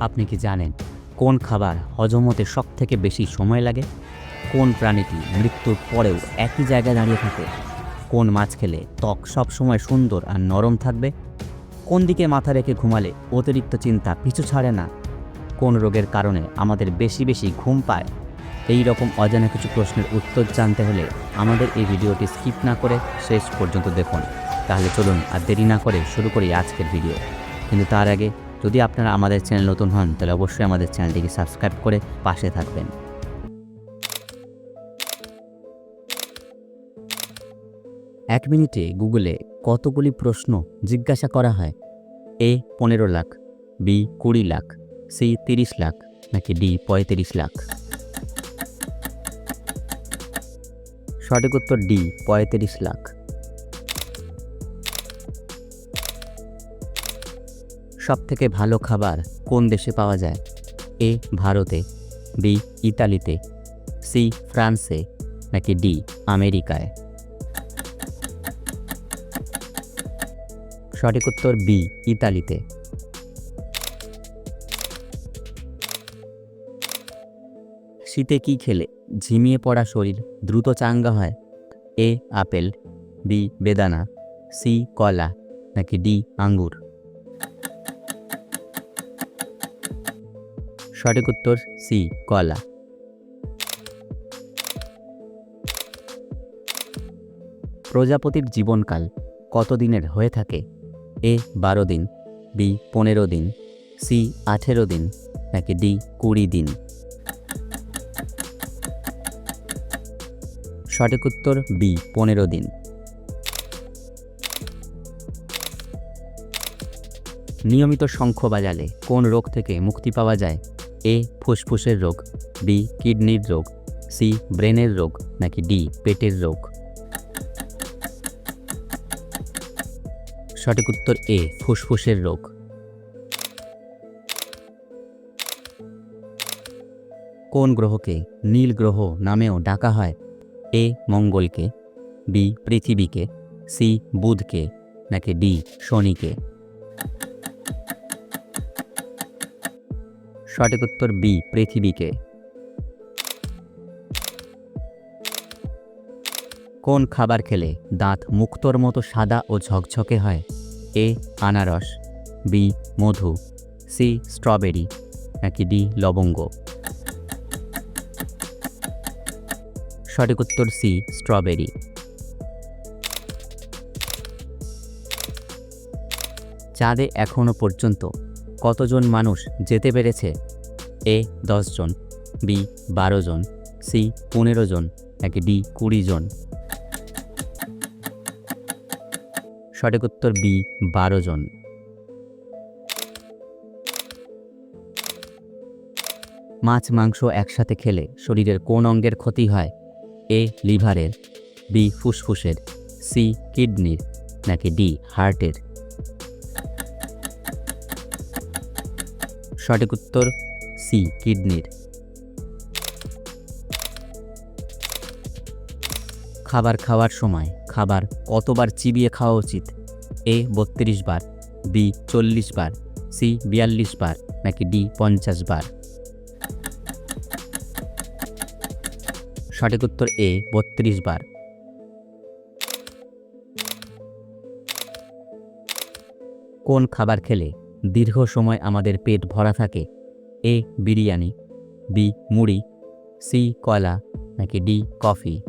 আপনি কি জানেন কোন খাবার হজম হতে সব থেকে বেশি সময় লাগে? কোন প্রাণীটি মৃত্যুর পরেও একই জায়গায় দাঁড়িয়ে থাকে? কোন মাছ খেলে ত্বক সবসময় সুন্দর আর নরম থাকবে? কোন দিকে মাথা রেখে ঘুমালে অতিরিক্ত চিন্তা পিছু ছাড়ে না? কোন রোগের কারণে আমাদের বেশি বেশি ঘুম পায়? এই রকম অজানা কিছু প্রশ্নের উত্তর জানতে হলে আমাদের এই ভিডিওটি স্কিপ না করে শেষ পর্যন্ত দেখুন। তাহলে চলুন আর দেরি না করে শুরু করি আজকের ভিডিও। কিন্তু তার আগে যদি আপনারা আমাদের চ্যানেল নতুন হন, তাহলে অবশ্যই আমাদের চ্যানেলটিকে সাবস্ক্রাইব করে পাশে থাকবেন। এক মিনিটে গুগলে কতগুলি প্রশ্ন জিজ্ঞাসা করা হয়? এ, পনেরো লাখ, বি, কুড়ি লাখ, সি, তিরিশ লাখ, নাকি ডি, পঁয়ত্রিশ লাখ? সঠিক উত্তর ডি, পঁয়ত্রিশ লাখ। সব থেকে ভালো খাবার কোন দেশে পাওয়া যায়? এ, ভারতে, বি, ইতালিতে, সি, ফ্রান্সে, নাকি ডি, আমেরিকায়? সঠিক উত্তর বি, ইতালিতে। শীতে কি খেলে ঝিমিয়ে পড়া শরীর দ্রুত চাঙ্গা হয়? এ, আপেল, বি, বেদানা, সি, কলা, নাকি ডি, আঙ্গুর? সঠিক উত্তর সি, কলা। প্রজাপতির জীবনকাল কত দিনের হয়ে থাকে? এ, বারো দিন, বি, পনেরো দিন, সি, আঠেরো দিন, নাকি ডি, কুড়ি দিন? সঠিক উত্তর বি, পনেরো দিন। নিয়মিত শঙ্খ বাজালে কোন রোগ থেকে মুক্তি পাওয়া যায়? এ ফুসফুসের রোগ, বি কিডনির রোগ, সি ব্রেনের রোগ, নাকি ডি পেটের রোগ? সঠিক উত্তর এ, ফুসফুসের রোগ। কোন গ্রহকে নীল গ্রহ নামেও ডাকা হয়? এ মঙ্গলকে, বি পৃথিবীকে, সি বুধকে, নাকি ডি শনিকে? সঠিক উত্তর বি, পৃথিবীকে। কোন খাবার খেলে দাঁত মুক্তোর মতো সাদা ও ঝকঝকে হয়? এ, আনারস, বি, মধু, সি, স্ট্রবেরি, নাকি ডি, লবঙ্গ? সঠিক উত্তর সি, স্ট্রবেরি। চাঁদে এখনও পর্যন্ত কতজন মানুষ যেতে পেরেছে? এ জন বি বারো জন সি পনেরো জন নাকি ডি কুড়ি জন সঠিক উত্তর বি বারো জন মাছ, মাংস একসাথে খেলে শরীরের কোন অঙ্গের ক্ষতি হয়? এ, লিভারের। বি, ফুসফুসের। সি, কিডনির। নাকি ডি, হার্টের। সঠিক উত্তর সি, কিডনির। খাবার খাওয়ার সময় খাবার কতবার চিবিয়ে খাওয়া উচিত? এ, বত্রিশ বার, বি, চল্লিশ বার, সি, বিয়াল্লিশ বার, নাকি ডি, পঞ্চাশ বার? সঠিক উত্তর এ, বত্রিশ বার। কোন খাবার খেলে দীর্ঘ সময় আমাদের পেট ভরা থাকে। এ বিরিয়ানি, বি মুড়ি, সি কয়লা, নাকি ডি কফি।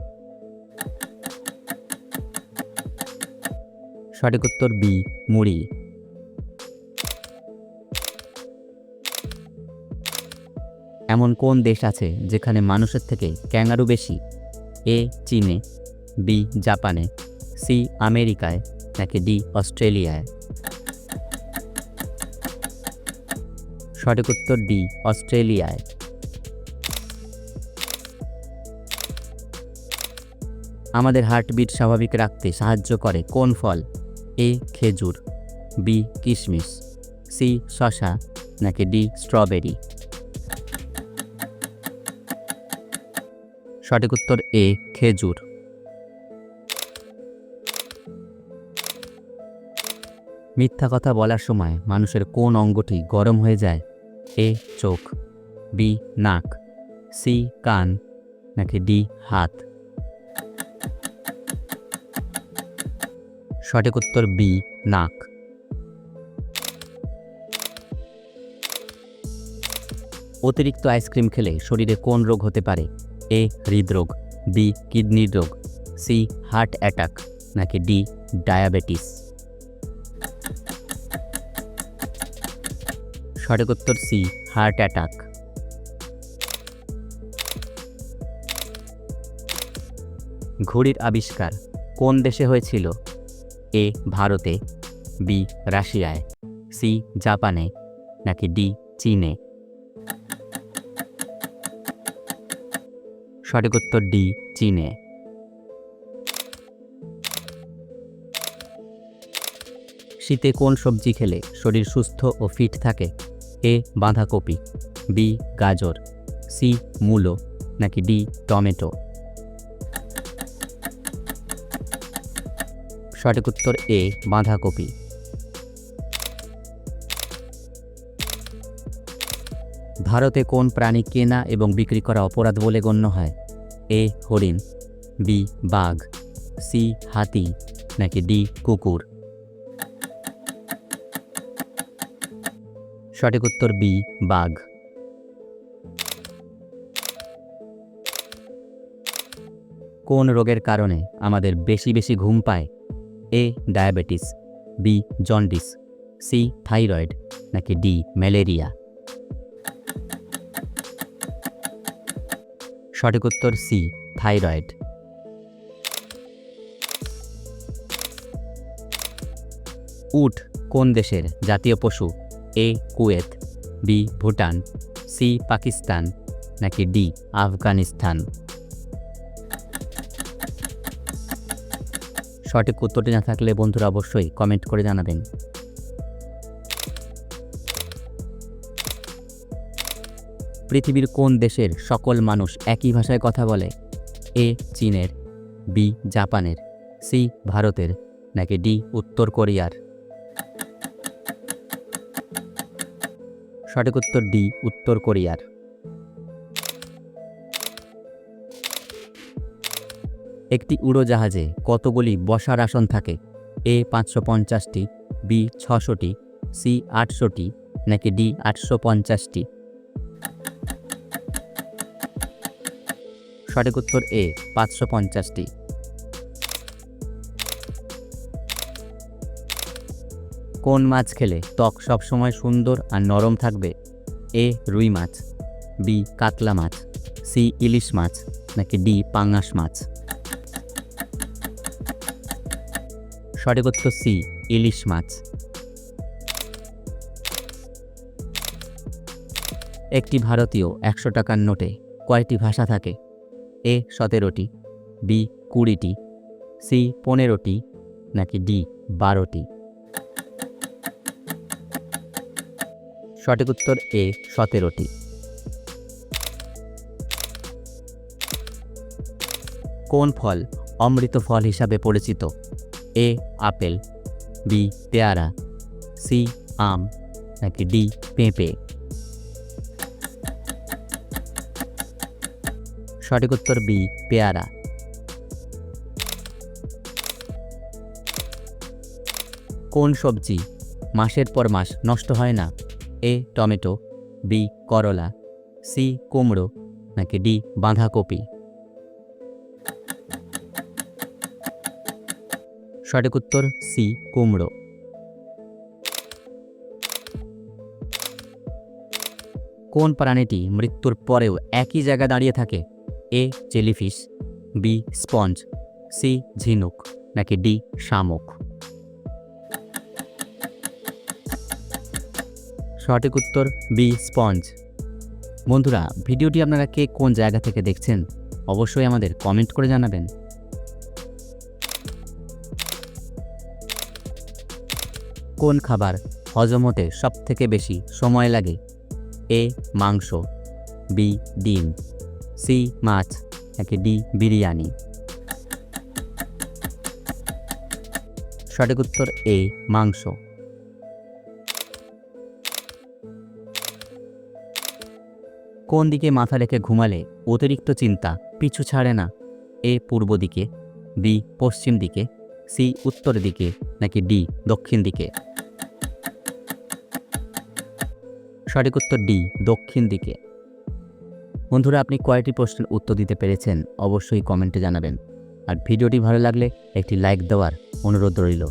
সঠিক উত্তর বি মুড়ি। এমন কোন দেশ আছে যেখানে মানুষের থেকে ক্যাঙ্গারু বেশি? এ চীনে, বি জাপানে, সি আমেরিকায়, নাকি ডি অস্ট্রেলিয়ায়? সঠিক উত্তর ডি, অস্ট্রেলিয়ায়। আমাদের হার্টবিট স্বাভাবিক রাখতে সাহায্য করে কোন ফল? এ, খেজুর, বি, কিশমিশ, সি শশা নাকি ডি, স্ট্রবেরি? সঠিক উত্তর এ, খেজুর। মিথ্যা কথা বলার সময় মানুষের কোন অঙ্গটি গরম হয়ে যায় এ চোখ, বি নাক, সি কান, নাকি ডি হাত। সঠিক উত্তর বি, নাক। অতিরিক্ত আইসক্রিম খেলে শরীরে কোন রোগ হতে পারে? এ হৃদরোগ, বি কিডনির রোগ, সি হার্ট অ্যাটাক, নাকি ডি ডায়াবেটিস। সঠিক উত্তর সি, হার্ট অ্যাটাক। ঘড়ির আবিষ্কার, কোন দেশে হয়েছিল? এ, ভারতে, বি, রাশিয়ায়, সি, জাপানে, নাকি ডি, চীনে? সঠিক উত্তর ডি, চীনে। শীতে কোন সবজি খেলে শরীর সুস্থ ও ফিট থাকে? এ বাঁধাকপি, বি গাজর, সি মূলো, নাকি ডি টমেটো? সঠিক উত্তর এ, বাঁধাকপি। ভারতে কোন প্রাণী কেনা এবং বিক্রি করা অপরাধ বলে গণ্য হয়? এ, হরিণ, বি, বাঘ, সি, হাতি, নাকি ডি, কুকুর? সঠিক উত্তর বি, বাঘ। কোন রোগের কারণে আমাদের বেশি বেশি ঘুম পায়? A, diabetes, B, jaundice, C, thyroid, নাকি ডি, ম্যালেরিয়া। সঠিক উত্তর সি, থাইরয়েড। উট কোন দেশের জাতীয় পশু? A Kuwait, B Bhutan, C Pakistan, নাকি ডি আফগানিস্তান? সঠিক উত্তরটি না থাকলে বন্ধুরা অবশ্যই কমেন্ট করে জানাবেন। পৃথিবীর কোন দেশের সকল মানুষ একই ভাষায় কথা বলে? এ চীনের, বি জাপানের, সি ভারতের, নাকি ডি উত্তর কোরিয়ার? সঠিক উত্তর ডি, উত্তর কোরিয়ার। একটি উড়োজাহাজে কতগুলি বসার আসন থাকে? এ পাঁচশো পঞ্চাশটি, বি ছশোটি, সি আটশোটি, নাকি ডি আটশো পঞ্চাশটি? সঠিক উত্তর এ পাঁচশো পঞ্চাশটি। কোন মাছ খেলে ত্বক সবসময় সুন্দর আর নরম থাকবে? এ, রুই মাছ, বি, কাতলা মাছ, সি, ইলিশ মাছ, নাকি ডি পাঙ্গাস মাছ? সঠিক উত্তর সি, ইলিশ মাছ। একটি ভারতীয় একশো টাকার নোটে কয়টি ভাষা থাকে? এ, সতেরোটি, বি, কুড়িটি, সি, পনেরোটি, নাকি ডি, বারোটি? সঠিক উত্তর এ, সতেরোটি। কোন ফল অমৃত ফল হিসাবে পরিচিত? এ, আপেল, বি, পেয়ারা, সি, আম, নাকি ডি, পেঁপে? সঠিক উত্তর বি, পেয়ারা। কোন সবজি মাসের পর মাস নষ্ট হয় না? এ টমেটো, বি করলা, সি কুমড়ো, নাকি ডি বাঁধাকপি? সঠিক উত্তর, সি কুমড়ো। কোন প্রাণীটি মৃত্যুর পরেও একই জায়গায় দাঁড়িয়ে থাকে? A jellyfish, B sponge, C ঝিনুক, নাকি ডি শামুক? সঠিক উত্তর বি, স্পঞ্জ। বন্ধুরা, ভিডিওটি আপনারা কে কোন জায়গা থেকে দেখছেন, অবশ্যই আমাদের কমেন্ট করে জানাবেন। কোন খাবার হজম হতে সব থেকে বেশি সময় লাগে? এ, মাংস, বি, ডিম, সি, মাছ, নাকি ডি, বিরিয়ানি? সঠিক উত্তর এ, মাংস। কোন দিকে মাথা রেখে ঘুমালে অতিরিক্ত চিন্তা পিছু ছাড়ে না? এ পূর্ব দিকে, বি পশ্চিম দিকে, সি উত্তর দিকে, নাকি ডি দক্ষিণ দিকে? সঠিক উত্তর ডি দক্ষিণ দিকে। বন্ধুরা, আপনি কয়টি প্রশ্নের উত্তর দিতে পেরেছেন অবশ্যই কমেন্টে জানাবেন। আর ভিডিওটি ভালো লাগলে একটি লাইক দেওয়ার অনুরোধ রইল।